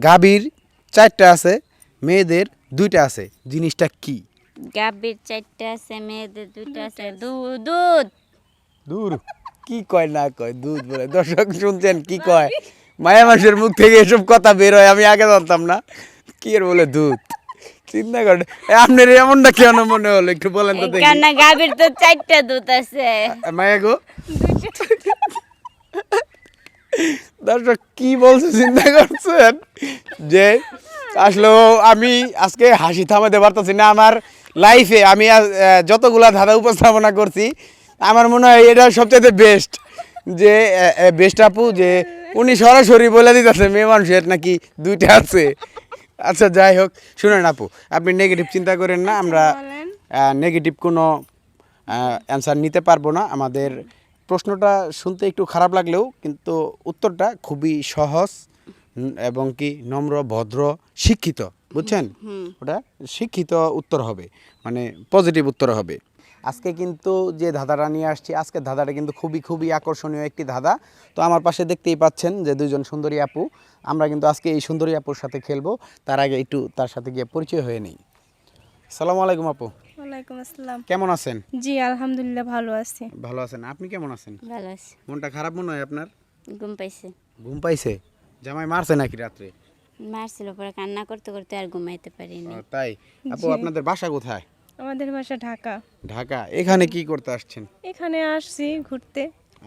গাভীর চারটা আছে মেয়েদের দুইটা আছে। জিনিসটা কি? গাভীর চারটা আছে মেয়েদের দুইটা আছে। দুধ দুধ! দূর কি কয় না কয় দুধ বলে। দর্শক শুনছেন কি কয়? মায়া মানুষের মুখ থেকে এসব কথা বের হয় আমি আগে জানতাম না। কি এর বলে দুধ? চিন্তা করেন। আপনার এমনটা কেন মনে হলো? একটু বলেন তো দেখি। কেন গাভীর তো চারটা দুধ আছে। মায়া গো? দর্শক কি বলছে চিন্তা করছেন? যে আসলে আমি আজকে হাসি থামাতে পারতেছি না আমার লাইফে আমি যতগুলা ধাঁধা উপস্থাপনা করছি আমার মনে হয় এটা সবচেয়ে বেস্ট যে বেস্ট আপু যে উনি সরাসরি বলে দিতেছে মেয়ে মানুষের নাকি দুইটা আছে? আচ্ছা যাই হোক শুনেন আপু আপনি নেগেটিভ চিন্তা করেন না আমরা নেগেটিভ কোনো অ্যান্সার নিতে পারব না। আমাদের প্রশ্নটা শুনতে একটু খারাপ লাগলেও কিন্তু উত্তরটা খুবই সহজ এবং কি নম্র ভদ্র শিক্ষিত বুঝছেন? ওটা শিক্ষিত উত্তর হবে মানে পজিটিভ উত্তর হবে। আজকে কিন্তু যে ধাঁধাটা নিয়ে আসছি আজকে ধাঁধাটা কিন্তু খুবই খুবই আকর্ষণীয় একটি ধাঁধা। তো আমার পাশে দেখতেই পাচ্ছেন যে দুজন সুন্দরী আপু আমরা কিন্তু আজকে এই সুন্দরী আপুর সাথে খেলব তার আগে একটু তার সাথে গিয়ে পরিচয় হয়ে নেই। সালামু আলাইকুম আপু। ওয়ালাইকুম আসসালাম। কেমন আছেন? জি আলহামদুলিল্লাহ ভালো আছি। ভালো আছেন। আপনি কেমন আছেন? ভালো আছে। মনটা খারাপ মনে হয় আপনার? ঘুম পাইছে। ঘুম পাইছে? জামাই মারছে নাকি রাত্রে? মারছিল পরে কান্না করতে করতে আর ঘুমাইতে পারিনি। তাই? আপু আপনাদের বাসা কোথায়? আমাদের বাসা ঢাকা। ঢাকা। এখানে কি করতে আসছেন? এখানে আসছি ঘুরতে।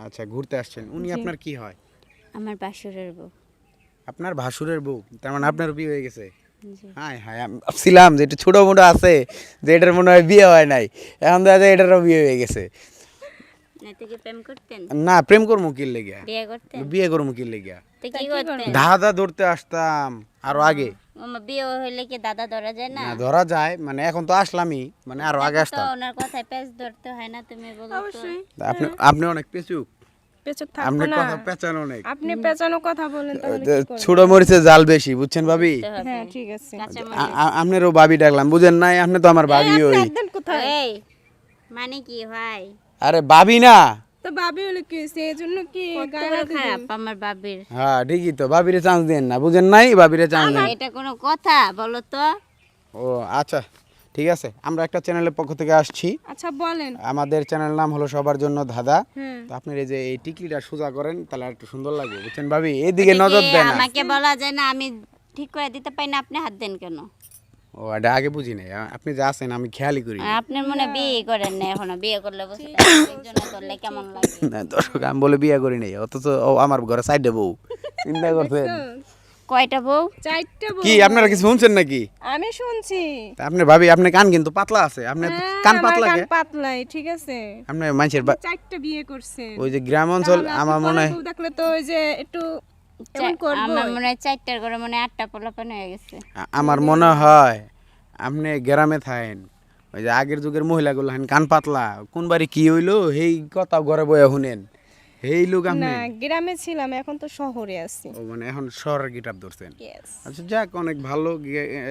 আচ্ছা ঘুরতে আসছেন। উনি আপনার কি হয়? আমার বাসুরের বউ। আপনার ভাসুরের বউ? তার মানে আপনার বিয়ে হয়ে গেছে? হাই আমি ভাবছিলাম যে একটু ছোটো মোটো আছে যে এটার মনে হয় বিয়ে হয় নাই। এখন দেখা যায় এটারও বিয়ে হয়ে গেছে। না প্রেম করতেন? না প্রেম করব কি লেগে বিয়ে করব কি লেগে তো কি করতেন? ধাঁধা ধরতে আসতাম আরও আগে। বিয়ে হইলে কি দাদা ধরা যায় না? ধরা যায় মানে এখন তো আসলামই মানে আরও আগে আসতাম। ওনার কথায় পেঁচ ধরতে হয় না তুমি বলো আপনি আপনি অনেক পেঁচুক। পেছক আপনি কথা পেঁচান অনেক। আপনি পেঁচানো কথা বলেন তাহলে কি করব? ছোট মরিচে জাল বেশি বুঝছেন ভাবি? হ্যাঁ ঠিক আছে। আপনারও ভাবি ডাকলাম বুঝেন নাই? আপনি তো আমার ভাবি ওই। কোথায়? মানে কি ভাই? আরে ভাবি না। তো ভাবি হলো কি হয়েছে জন্য কি? খারাপ আমার হ্যাঁ ঠিকই তো ভাবিরে চান্স দেন না বুঝেন নাই? ভাবিরে চান্স দেন। এটা কোনো কথা বলো তো। ও আচ্ছা। ঠিক আছে? আমরা একটা চ্যানেলের পক্ষ থেকে আসছি। আচ্ছা বলেন। আমাদের চ্যানেল নাম হলো সবার জন্য ধাঁধা। হ্যাঁ তো আপনার এই যে এই টিকলিটা সোজা করেন তাহলে একটু সুন্দর লাগবে বুঝছেন ভাবি? এইদিকে নজর দেন আমাকে বলা যায় না আমি ঠিক করে দিতে পারি না আপনি হাত দেন কেন? ও এটা আগে বুঝি নাই। আপনি যা আছেন আমি খেয়ালই করি আপনার মনে বিয়ে করেন না এখনও। বিয়ে করলে বুঝতে একজন করলে কেমন লাগে? না দর্শক আমি বলে বিয়ে করি নাই অথচ ও আমার ঘরে সাইডে বউ। চিন্তা করছেন? কয়টা বউ? চারটা বউ। কি আপনারা কিছু শুনছেন নাকি? আমি শুনছি। আপনি ভাবি আপনার কান কিন্তু পাতলা আছে। আপনি হ্যাঁ, কান আমার পাতলা কান পাতলাই ঠিক আছে। আপনি মানুষের চারটা বিয়ে করছে। ওই যে গ্রাম অঞ্চল আমার মনে হয় দেখলে তো ওই যে একটু আমার মনে হয় চারটার করে মনে হয় আটটা পোলাপান হয়ে গেছে। আমার মনে হয় আপনি গ্রামে থাকেন ওই যে আগের যুগের মহিলাগুলো হেন কান পাতলা কোন বাড়ি কি হইল এই কথা ঘরে বয়ে শুনেন। এই লোক আপনি না গ্রামে ছিলাম এখন তো শহরে আছি। ও মানে এখন শহরের গিটার ধরছেন? আচ্ছা যাক অনেক ভালো।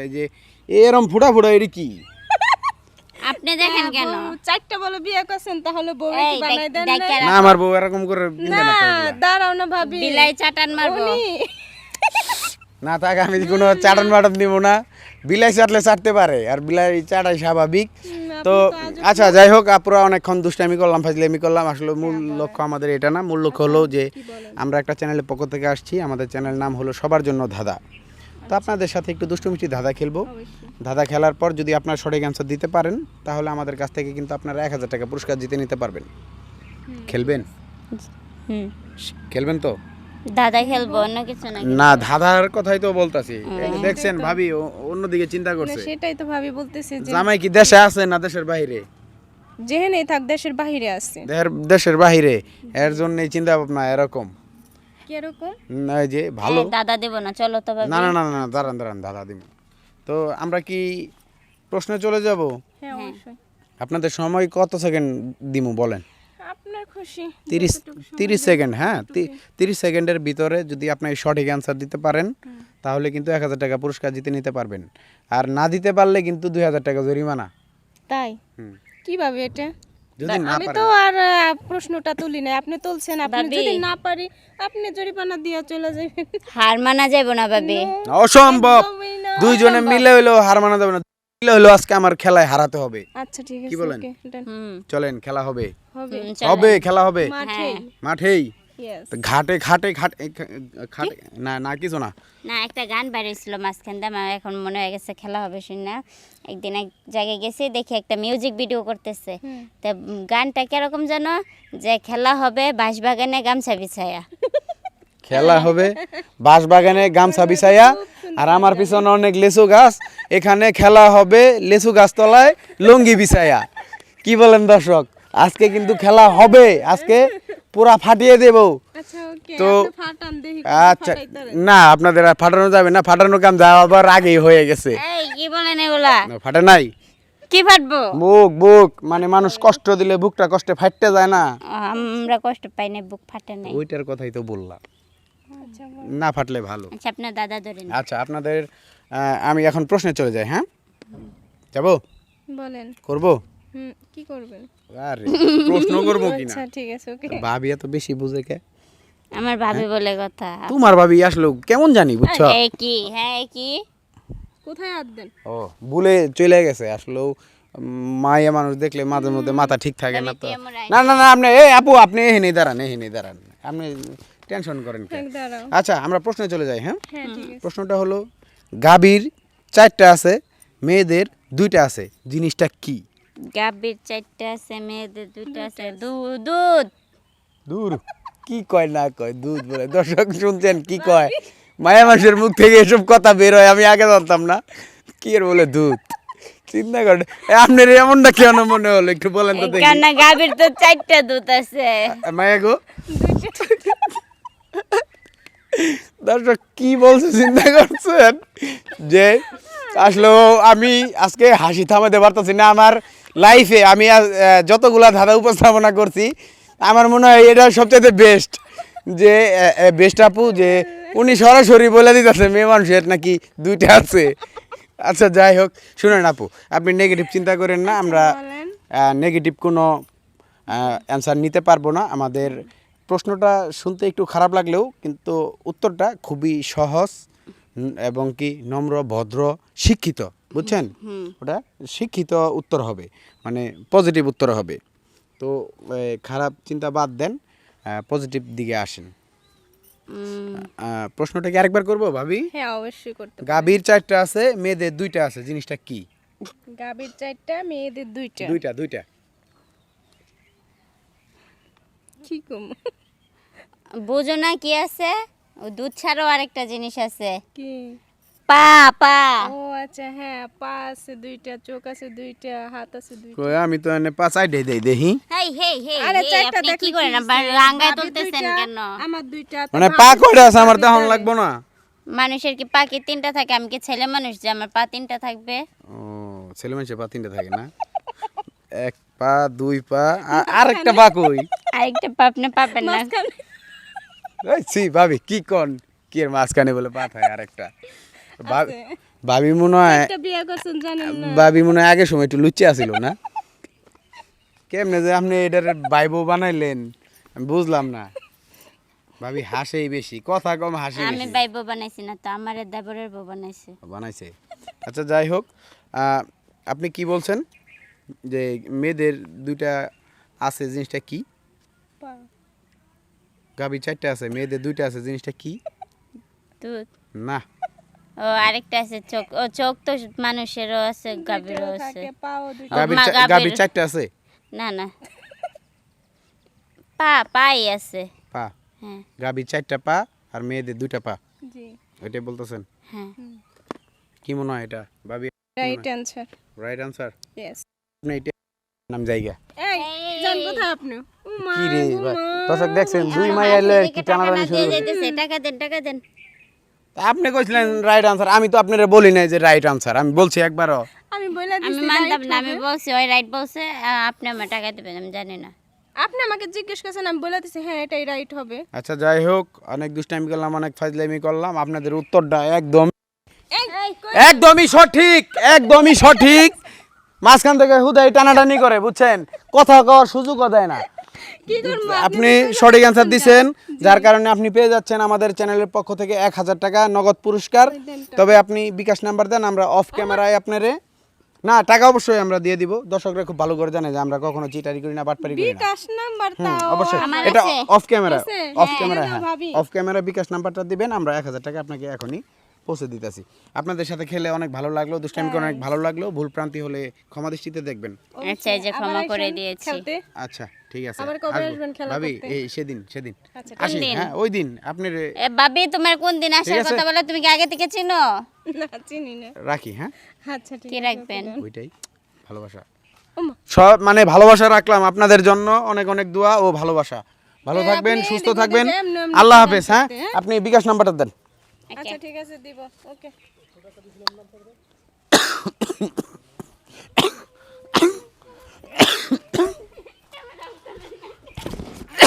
এই যে এরম ফুটা ফুটা এটি কি? আপনি দেখেন কেন? বউ চারটা বলে বিয়ে করছেন তাহলে বউ কি বানাই দেন না? আমার বউ এরকম করে না দাঁড়াও না ভাবি। বিলাই চাটান মারবো। না তাকে আমি কোনো চাটন বাটন দিব না। বিলাই চাটলে চাটতে পারে আর বিলাই চাটাই স্বাভাবিক। তো আচ্ছা যাই হোক আপুরা অনেকক্ষণ দুষ্টামি করলাম ফাজলামি করলাম। আসলে মূল লক্ষ্য আমাদের এটা না। মূল লক্ষ্য হলো যে আমরা একটা চ্যানেলের পক্ষ থেকে আসছি। আমাদের চ্যানেল নাম হলো সবার জন্য ধাঁধা। তো আপনাদের সাথে একটু দুষ্টুমিষ্টি ধাঁধা খেলব। ধাঁধা খেলার পর যদি আপনার সঠিক অ্যান্সার দিতে পারেন তাহলে আমাদের কাছ থেকে কিন্তু আপনারা এক হাজার টাকা পুরস্কার জিতে নিতে পারবেন। খেলবেন? খেলবেন তো? দাদা খেলব অন্য কিছু না না ধাঁধার কথাই তো বলতাছি। দেখছেন ভাবি অন্যদিকে চিন্তা করছে। সেটাই তো ভাবি বলতেছি যে জামাই কি দেশে আছে না দেশের বাইরে? যেহেনেই থাক দেশের বাহিরে আছে। দেশের দেশের বাইরে। এর জন্য চিন্তা ভাবনা এরকম। না, যে ভালো। দাদা দেবো না চলো তো না না না না দাঁড়ান দাঁড়ান দাদা দিন তো আমরা কি প্রশ্নে চলে যাব? হ্যাঁ। অবশ্যই। আপনাদের সময় কত সেকেন্ড দিমু বলেন? আপনার খুশি তিরিশ তিরিশ সেকেন্ড হ্যাঁ তি- তিরিশ সেকেন্ডের ভিতরে যদি আপনি সঠিক অ্যান্সার দিতে পারেন তাহলে কিন্তু এক হাজার টাকা পুরস্কার জিতে নিতে পারবেন। আর না দিতে পারলে কিন্তু দুই হাজার টাকা জরিমানা। তাই? কীভাবে এটা? যদি না আমি তো আর প্রশ্নটা তুলি নাই। আপনি তুলছেন আপনি যদি না পারি আপনি জরিমানা দিয়ে চলে যাবেন। হার মানা যাব না ভাবি। অসম্ভব! না, দুইজনে মিলে হইলেও হার মানা যাবে না। হইলেও আজকে আমার খেলায় হারাতে হবে। আচ্ছা ঠিক আছে কি বলেন? চলেন খেলা হবে। হবে। খেলা হবে। মাঠেই। ঘাটে ঘাটে ঘাটে ঘাটে না না কিছু না। না একটা গান মাঝখান দিয়ে আমার এখন মনে হয়ে গেছে খেলা হবে শুনে। একদিন এক জায়গায় গেছি দেখি একটা মিউজিক ভিডিও করতেছে। তা গানটা কীরকম যেন? যে খেলা হবে বাঁশবাগানে গামছা বিছায়া। খেলা হবে বাঁশ বাগানে গামছা বিছাইয়া আর আমার পিছনে অনেক লেসু গাছ। এখানে খেলা হবে লেচু গাছ তলায় লুঙ্গি বিছাইয়া কি বলেন দর্শক? আজকে কিন্তু খেলা হবে। আজকে পুরা ফাটিয়ে দেব। আচ্ছা তো আপনি ফাটান দেখি আচ্ছা না আপনাদের আর ফাটানো যাবে না। ফাটানো কাম যাওয়ার আগেই হয়ে গেছে। কি বলেন এগুলা? ফাটে নাই। কি ফাটবো? বুক বুক মানে মানুষ কষ্ট দিলে বুকটা কষ্টে ফাটতে যায় না। আমরা কষ্ট পাই না বুক ফাটে নাই। ওইটার কথাই তো বললাম। না ফাটলে ভালো। আচ্ছা আপনার দাদা ধরেন আচ্ছা আপনাদের আমি এখন প্রশ্নে চলে যাই হ্যাঁ? যাব? বলেন। করব? হুম কি করবেন? আরে প্রশ্ন করব কিনা আচ্ছা ঠিক আছে ওকে। ভাবি এত বেশি বুঝে কে? আমার ভাবি বলে কথা। তোমার ভাবি আসলো কেমন জানি বুঝছ? কি হ্যাঁ কি? কোথায় হাত দেন? ও ভুলে চলে গেছে আসলেও মায়া মানুষ দেখলে মাঝে মধ্যে মাথা ঠিক থাকে না তো? না না না আপনি এই আপু আপনি দাঁড়ান এখানে দাঁড়ান। আপনি টেনশন করেন দাঁড়াও। আচ্ছা আমরা প্রশ্নে চলে যাই হ্যাঁ? হ্যাঁ প্রশ্নটা হলো গাভীর চারটা আছে মেয়েদের দুইটা আছে জিনিসটা কি? গাভীর চারটা আছে মেয়েদের দুইটা আছে। দুধ দূর কি কয় না কয় দুধ বলে। দর্শক শুনছেন কি কয়? মায়া মানুষের মুখ থেকে এসব কথা বের হয় আমি আগে জানতাম না। কি এর বলে দুধ? চিন্তা করেন। আপনার এমনটা কেন মনে হলো? একটু বলেন তো দেখি। কেন গাভীর তো চারটা দুধ আছে। মায়া গো। দর্শক কি বলছে চিন্তা করছেন? যে আসলে আমি আজকে হাসি থামাতে পারতেছি না। আমার লাইফে আমি যতগুলা ধাঁধা উপস্থাপনা করছি আমার মনে হয় এটা সবচেয়ে বেস্ট যে বেস্ট আপু যে উনি সরাসরি বলে দিতেছে মেয়ে মানুষের নাকি দুইটা আছে? আচ্ছা যাই হোক শুনেন আপু আপনি নেগেটিভ চিন্তা করেন না আমরা নেগেটিভ কোনো অ্যান্সার নিতে পারব না। আমাদের প্রশ্নটা শুনতে একটু খারাপ লাগলেও কিন্তু উত্তরটা খুবই সহজ এবং কি নম্র ভদ্র শিক্ষিত বুঝছেন? ওটা শিক্ষিত উত্তর হবে মানে পজিটিভ উত্তর হবে। তো খারাপ চিন্তা বাদ দেন পজিটিভ দিকে আসেন। প্রশ্নটা কি আরেকবার করব ভাবি? হ্যাঁ অবশ্যই করতে গাভীর চারটা আছে মেয়েদের দুইটা আছে জিনিসটা কি? গাভীর চারটা মেয়েদের দুইটা। দুইটা দুইটা। কি কম? বুঝো না কি আছে? ও দুধ ছাড়াও আরেকটা জিনিস আছে। কি? পা পা। ও আচ্ছা হ্যাঁ পা আছে দুইটা চোখ আছে দুইটা হাত আছে দুইটা। কই, আমি তো এনে পাঁচাই দেই দেই দেখি। হেই হেই হেই আরে চারটা কি করেন? আবার রাঙ্গায় তুলতেছেন কেন? আমার দুইটা মানে পা কয়টা আছে আমার তখন লাগবো না? মানুষের কি পা কি তিনটা থাকে? আমি কি ছেলে মানুষ যে আমার পা তিনটা থাকবে? ও ছেলে মানুষের পা তিনটা থাকে না? এক পা দুই পা আ- আরেকটা পা কই? আরেকটা পা আপনি পাবেন না ছি ভাবি কি কন? কি এর মাঝখানে বলে পা থাকে আরেকটা? ভাবি মনে হয় একটা বিয়ে করছেন জানেন না। ভাবি মনে হয় আগের সময় একটু লুচি আসিল না? কেমনে যে আপনি এটার বাইবো বানাইলেন আমি বুঝলাম না। ভাবি হাসেই বেশি কথা কম হাসি আমি বাইবো বানাইছি না তো আমার দেবরের বউ বানাইছে। বানাইছে। আচ্ছা যাই হোক আহ, আপনি কি বলছেন যে মেয়েদের দুইটা আছে জিনিসটা কি। গাবি চারটা আছে মেয়েদের দুইটা আছে জিনিসটা কি? দুধ। না। ও আরেকটা আছে চোখ ও চোখ তো মানুষেরও আছে দুইটাও আছে। গাবির চারটা আছে? না না। পা পাই আছে। পা। হ্যাঁ। গাবির চারটা পা আর মেয়েদের দুইটা পা। জি। ওইটাই বলতেছেন? হ্যাঁ। কি মনে হয় এটা? ভাবি right answer right answer yes আপনি এটা নাম জায়গা। এই জান কোথায় আপনি কি রে ভাই, দর্শক দেখছেন দুই মাই আমার এলে কি টানাটানি শুরু হয়েছে। টাকা দেন টাকা দেন। আপনি কইছিলেন রাইট আনসার আমি তো আপনারা বলি নাই যে রাইট আনসার আমি বলছি একবারও। আমি বলে আমি মানতাম না আমি বলছি ওই রাইট বলছে আপনি আমার টাকা দেবেন আমি জানি না। আপনি আমাকে জিজ্ঞেস করছেন আমি বলে দিছি হ্যাঁ এটাই রাইট হবে। আচ্ছা যাই হোক অনেক দুষ্টামি করলাম অনেক ফাজলামি করলাম আপনাদের উত্তরটা একদম একদমই সঠিক একদমই সঠিক। মাঝখান থেকে হুদাই টানাটানি করে বুঝছেন? কথা কওয়ার সুযোগও দেয় না। আপনি সঠিক অ্যান্সার দিচ্ছেন যার কারণে আপনি পেয়ে যাচ্ছেন আমাদের চ্যানেলের পক্ষ থেকে এক হাজার টাকা নগদ পুরস্কার। তবে আপনি বিকাশ নাম্বার দেন আমরা অফ ক্যামেরায় আপনারে না টাকা অবশ্যই আমরা দিয়ে দিব। দর্শকরা খুব ভালো করে জানে যে আমরা কখনো চিটারি করি না বাটপারি করি না। বিকাশ নাম্বার হুম, তাও অবশ্যই এটা অফ ক্যামেরা অফ ক্যামেরা হ্যাঁ অফ ক্যামেরা বিকাশ নাম্বারটা দিবেন আমরা এক হাজার টাকা আপনাকে এখনই পৌঁছে দিতেছি। আপনাদের সাথে খেলে অনেক ভালো লাগল দুষ্টামি করে অনেক ভালো লাগল। ভুল প্রান্তি হলে ক্ষমা দৃষ্টিতে দেখবেন। আচ্ছা এই যে ক্ষমা করে দিয়েছি। আচ্ছা ঠিক আছে। আবার কবে আসবেন খেলা ভাবি এই সেদিন সেদিন। আচ্ছা, আসি হ্যাঁ ওই দিন আপনার এ বাবি তোমার কোন দিন আসার কথা বলে তুমি কি আগে থেকে চিনো? না চিনি না। রাখি হ্যাঁ? আচ্ছা ঠিক কি রাখবেন? ওইটাই ভালোবাসা। সব মানে ভালোবাসা রাখলাম আপনাদের জন্য। অনেক অনেক দোয়া ও ভালোবাসা। ভালো হ্যাঁ, থাকবেন সুস্থ থাকবেন। আল্লাহ হাফেজ হ্যাঁ? হ্যাঁ? আপনি বিকাশ নাম্বারটা দেন। আচ্ছা ঠিক আছে দিব। ওকে।